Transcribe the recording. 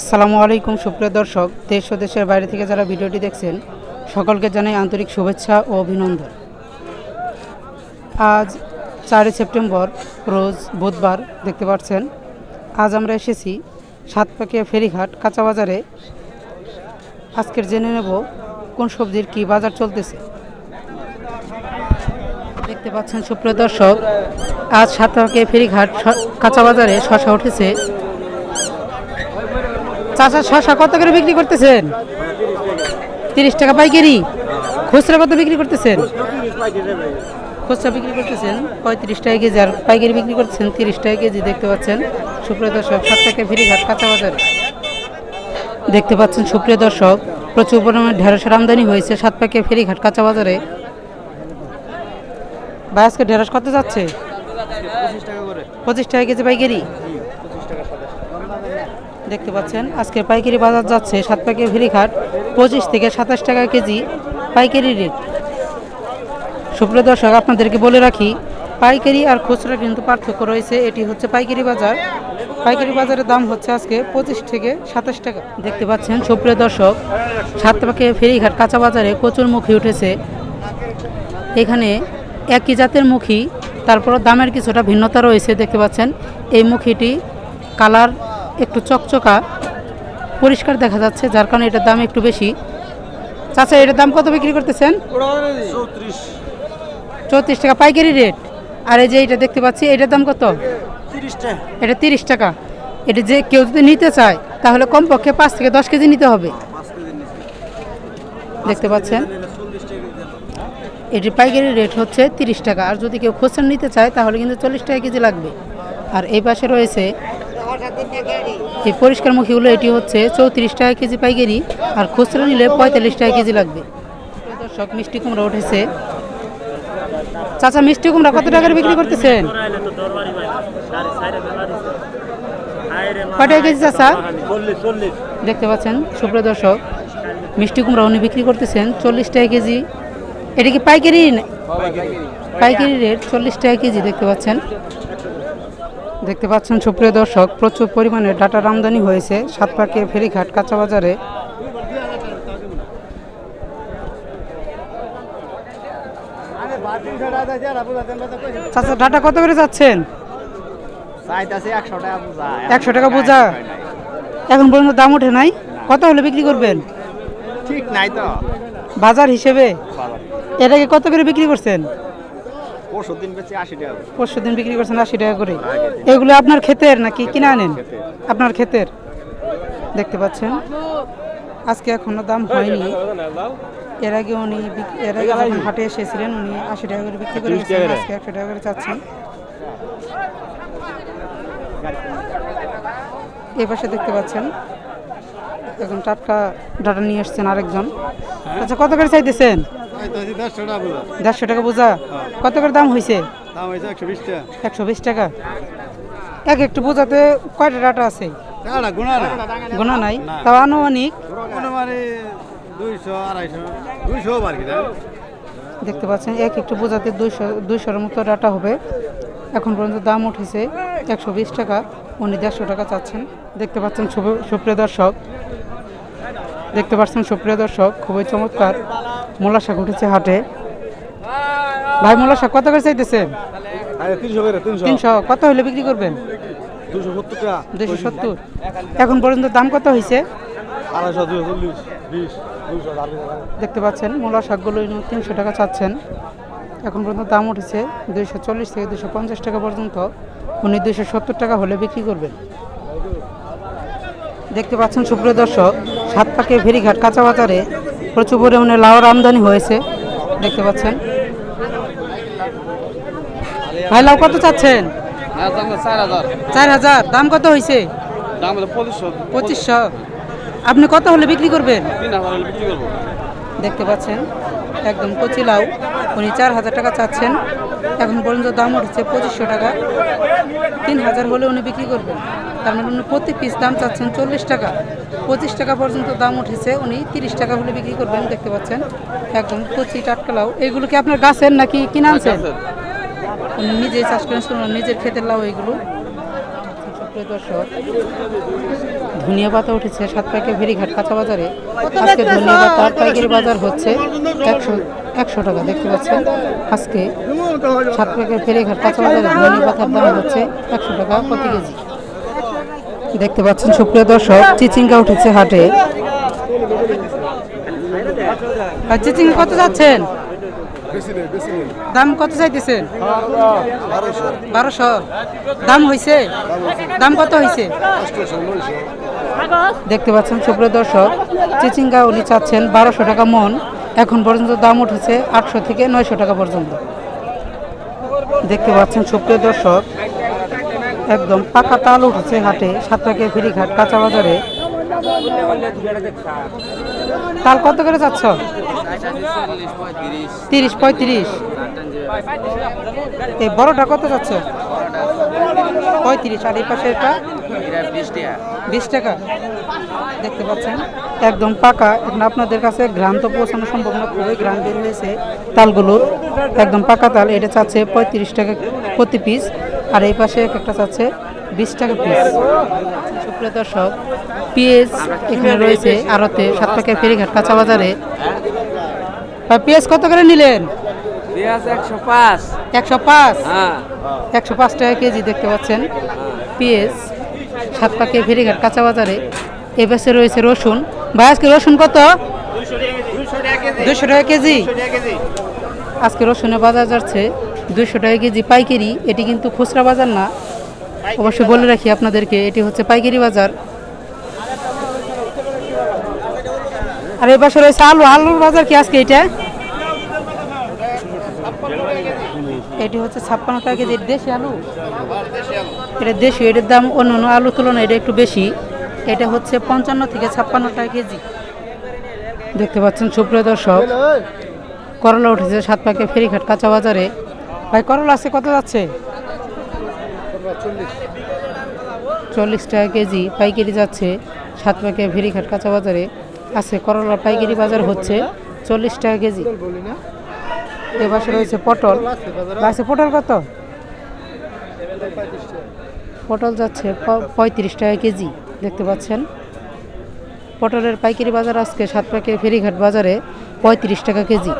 আসসালামু আলাইকুম, সুপ্রিয় দর্শক। দেশ ও দেশের বাইরে থেকে যারা ভিডিওটি দেখছেন, সকলকে জানাই আন্তরিক শুভেচ্ছা ও অভিনন্দন। আজ চারই সেপ্টেম্বর, রোজ বুধবার, দেখতে পাচ্ছেন, আজ আমরা এসেছি সাতপাকিয়া ফেরিঘাট কাঁচা বাজারে আজকের জেনে নেব কোন সবজির কি বাজার চলতেছে। দেখতে পাচ্ছেন, সুপ্রিয় দর্শক, আজ সাতপাকিয়া ফেরিঘাট কাঁচা বাজারে শশা উঠেছে। চাচা শশা কত করে বিক্রি করতেছেন? তিরিশ টাকা পাইকারি। খুচরা কত বিক্রি করতেছেন? খুচরা বিক্রি করতেছেন পঁয়ত্রিশ টাকা কেজি, আর পাইকারি বিক্রি করতেছেন তিরিশ টাকা কেজি, দেখতে পাচ্ছেন। সুপ্রিয় দর্শক সাত টাকা ফেরিঘাট কাঁচা বাজার। দেখতে পাচ্ছেন সুপ্রিয় দর্শক, প্রচুর পরিমাণে ঢেঁড়সের আমদানি হয়েছে সাত পাকে ফেরিঘাট কাঁচা বাজারে। ভাই ঢেঁড়স কত যাচ্ছে? পঁচিশ টাকা কেজি পাইকারি? দেখতে পাচ্ছেন। আজকের পাইকারি বাজার যাচ্ছে সাত প্যাকেট ফেরিঘাট পঁচিশ থেকে সাতাশ টাকা কেজি পাইকারি রেট। সুপ্রিয় দর্শক, আপনাদেরকে বলে রাখি, পাইকারি আর খুচরা কিন্তু পার্থক্য রয়েছে। এটি হচ্ছে পাইকারি বাজার। পাইকারি বাজারের দাম হচ্ছে আজকে পঁচিশ থেকে সাতাশ টাকা। দেখতে পাচ্ছেন, সুপ্রিয় দর্শক, সাত প্যাকেট ফেরিঘাট কাঁচা বাজারে কচুর মুখী উঠেছে। এখানে একই জাতের মুখী তারপর দামের কিছুটা ভিন্নতা রয়েছে। দেখতে পাচ্ছেন, এই মুখীটি কালার একটু চকচকা পরিষ্কার দেখা যাচ্ছে যার কারণে এটার দাম একটু বেশি। চাচা এটার দাম কত বিক্রি করতেছেন? চৌত্রিশ। টাকা। পাইকারি রেট। আর এই যে এটা দেখতে পাচ্ছি এটার দাম কত? এটা তিরিশ টাকা। এটা যে কেউ যদি নিতে চায় তাহলে কমপক্ষে পাঁচ থেকে দশ কেজি নিতে হবে। দেখতে পাচ্ছেন? এটির পাইকারি রেট হচ্ছে তিরিশ টাকা। আর যদি কেউ খুচরা নিতে চায় তাহলে কিন্তু চল্লিশ টাকা কেজি লাগবে। আর এই পাশে রয়েছে এই পরিষ্কার মুখীগুলো এটি হচ্ছে চৌত্রিশ টাকা কেজি পাইকারি, আর খুচরা নিলে পঁয়তাল্লিশ টাকা কেজি লাগবে। দর্শক, মিষ্টি কুমড়া উঠেছে। চাচা, মিষ্টি কুমড়া কত টাকার বিক্রি করতেছেন? কয় টাকা কেজি চাচা? দেখতে পাচ্ছেন, সুপ্রিয় দর্শক, মিষ্টি কুমড়া উনি বিক্রি করতেছেন চল্লিশ টাকা কেজি। এটা কি পাইকারি। পাইকারি রেট চল্লিশ টাকা কেজি, দেখতে পাচ্ছেন। দেখতে পাচ্ছেন সুপ্রিয় দর্শক প্রচুর পরিমাণে ডাটার আমদানি হয়েছে সাতপাকে ফেরিঘাট কাঁচা বাজারে চাচা ডাটা কত করে যাচ্ছেন? একশো টাকা বোঝা। একশো টাকা বোঝা এখন পর্যন্ত দাম ওঠে নাই? কত হলে বিক্রি করবেন? ঠিক নাই তো। বাজার হিসেবে? এটাকে কত করে বিক্রি করছেন? পরশু দিন বেশি আশি টাকা পরশু দিন বিক্রি করছেন আশি টাকা করে? এগুলো আপনার ক্ষেতের নাকি কিনে আনেন? আপনার ক্ষেতের? দেখতে পাচ্ছেন। আজকে এখনও দাম হয়নি। এর আগে উনি এর আগে যখন হাটে এসেছিলেন উনি আশি টাকা করে বিক্রি করে আজকে একশো টাকা করে চাচ্ছেন। এই পাশে দেখতে পাচ্ছেন। এখন টাটকা ডাটা নিয়ে এসছেন আরেকজন। আচ্ছা কত করে চাইতেছেন? দেড়শো টাকা বোঝা। কত করে দাম হয়েছে একশো বিশ টাকা। এক একটু বোঝাতে কয়টা ডাটা আছে? গোনা নাই। তাও আনুমানিক? মানে দেখতে পাচ্ছেন এক একটু বোঝাতে দুইশো দুইশোর মতো ডাটা হবে। এখন পর্যন্ত দাম উঠেছে একশো বিশ টাকা। উনি দেড়শো টাকা চাচ্ছেন। দেখতে পাচ্ছেন সুপ- সুপ্রিয় দর্শক। দেখতে পাচ্ছেন সুপ্রিয় দর্শক খুবই চমৎকার। মোলা শাক উঠেছে হাটে। ভাই মোলা শাক কত করে চাইতেছেন তিনশো কত হলে বিক্রি করবেন? দুশো সত্তর এখন পর্যন্ত দাম কত হয়েছে দুশো দুশো দেখতে পাচ্ছেন মূলা শাকগুলো তিনশো টাকা চাচ্ছেন। এখন পর্যন্ত দাম উঠেছে দুইশো চল্লিশ থেকে দুশো পঞ্চাশ টাকা পর্যন্ত। উনি দুইশো সত্তর টাকা হলে বিক্রি করবেন। দেখতে পাচ্ছেন সুপ্রিয় দর্শক সাত পাকে ফেরিঘাট কাঁচা বাজারে প্রচুর পরিমাণে লাউর আমদানি হয়েছে দেখতে পাচ্ছেন। ভাই লাউ কত চাচ্ছেন? চার হাজার। দাম কত হয়েছে পঁচিশশো। আপনি কত হলে বিক্রি করবেন? দেখতে পাচ্ছেন। একদম কচি লাউ উনি চার হাজার টাকা চাচ্ছেন। এখন পর্যন্ত দাম উঠেছে পঁচিশশো টাকা। তিন হাজার হলে উনি বিক্রি করবেন। তার মানে উনি প্রতি পিস দাম চাচ্ছেন চল্লিশ টাকা। পঁচিশ টাকা পর্যন্ত দাম উঠেছে উনি তিরিশ টাকা হলে বিক্রি করবেন দেখতে পাচ্ছেন। একদম কচি টাটকা লাউ। এগুলো কি আপনার গাছের নাকি কিনে আনছেন? উনি নিজেই চাষ করেন শুনুন নিজের ক্ষেতের লাউ এগুলো। দর্শক। ধনিয়া পাতা উঠেছে সাত প্যাকে ভেরিঘাট কাঁচা বাজারে। আজকে ধনিয়া পাতার পাইকারি বাজার হচ্ছে একশো একশো টাকা দেখতে পাচ্ছেন? আজকে সাত প্যাকের ফেরিঘাট কাঁচা বাজারে ধনিয়া পাতার দাম হচ্ছে একশো টাকা প্রতি কেজি। দেখতে পাচ্ছেন সুপ্রিয় দর্শক চিচিঙ্গা উঠেছে হাটে। চিচিঙ্গা কত যাচ্ছেন? দাম কত চাইতেছেন? বারোশো। দাম হয়েছে দাম কত হয়েছে দেখতে পাচ্ছেন সুপ্রিয় দর্শক, চিচিঙ্গা উনি চাচ্ছেন বারোশো টাকা মন। এখন পর্যন্ত দাম উঠেছে আটশো থেকে নয়শো টাকা পর্যন্ত। দেখতে পাচ্ছেন সুপ্রিয় দর্শক, একদম পাকা তাল উঠেছে হাটে, সাতটাকে ফেরিঘাট, কাঁচা বাজারে। তাল কত করে যাচ্ছ তিরিশ পঁয়ত্রিশ। এই বড়টা কত যাচ্ছে পঁয়ত্রিশ, আর এই পাশে এটা বিশ টাকা। দেখতে পাচ্ছেন? একদম পাকা। এখন আপনাদের কাছে গ্রাম তো পৌঁছানো সম্ভব না খুবই গ্রাম বের হয়েছে। তালগুলোর একদম পাকা তাল। এটা চাচ্ছে পঁয়ত্রিশ টাকা প্রতি পিস আর এই পাশে এক একটা চাচ্ছে বিশ টাকা পিস সুপ্রিয় দর্শক পেঁয়াজ এখানে রয়েছে আড়তে সাত টাকা ফেরিঘাট কাঁচা বাজারে পেঁয়াজ কত করে নিলেন? একশো পাঁচ? হ্যাঁ। একশো পাঁচ টাকা কেজি দেখতে পাচ্ছেন। পেঁয়াজ সাত পাকে ফেরিঘাট কাঁচা বাজারে এ পাশে রয়েছে রসুন। ভাই, আজকে রসুন কত? দুশো টাকা কেজি। আজকে রসুনের বাজার যাচ্ছে দুশো টাকা কেজি পাইকারি। এটি কিন্তু খুচরা বাজার না। অবশ্যই বলে রাখি আপনাদেরকে, এটি হচ্ছে পাইকারি বাজার। আর এই পাশে রয়েছে আলু। আলুর বাজার কি আজকে এটা? এটি হচ্ছে ছাপ্পান্ন টাকা কেজি দেশি আলু? এটা দেশি, এটার দাম অন্য অন্য আলুর তুলনায় এটা একটু বেশি। এটা হচ্ছে পঞ্চান্ন থেকে ছাপ্পান্ন টাকা কেজি। দেখতে পাচ্ছেন সুপ্রিয় দর্শক, করলা উঠেছে সাত প্যাকে ফেরিঘাট কাঁচা বাজারে। ভাই, করলা আছে, কত যাচ্ছে? চল্লিশ টাকা কেজি, পাইকারি যাচ্ছে সাত প্যাকে ফেরিঘাট কাঁচা বাজারে। আছে করলা পাইকারি বাজার হচ্ছে চল্লিশ টাকা কেজি। এ পাশে রয়েছে পটল। আছে পটল কত? পটল যাচ্ছে পঁয়ত্রিশ টাকা কেজি, দেখতে পাচ্ছেন। পটলের পাইকারি বাজার আজকে সাত প্যাকেট ফেরিঘাট বাজারে পঁয়ত্রিশ টাকা কেজি।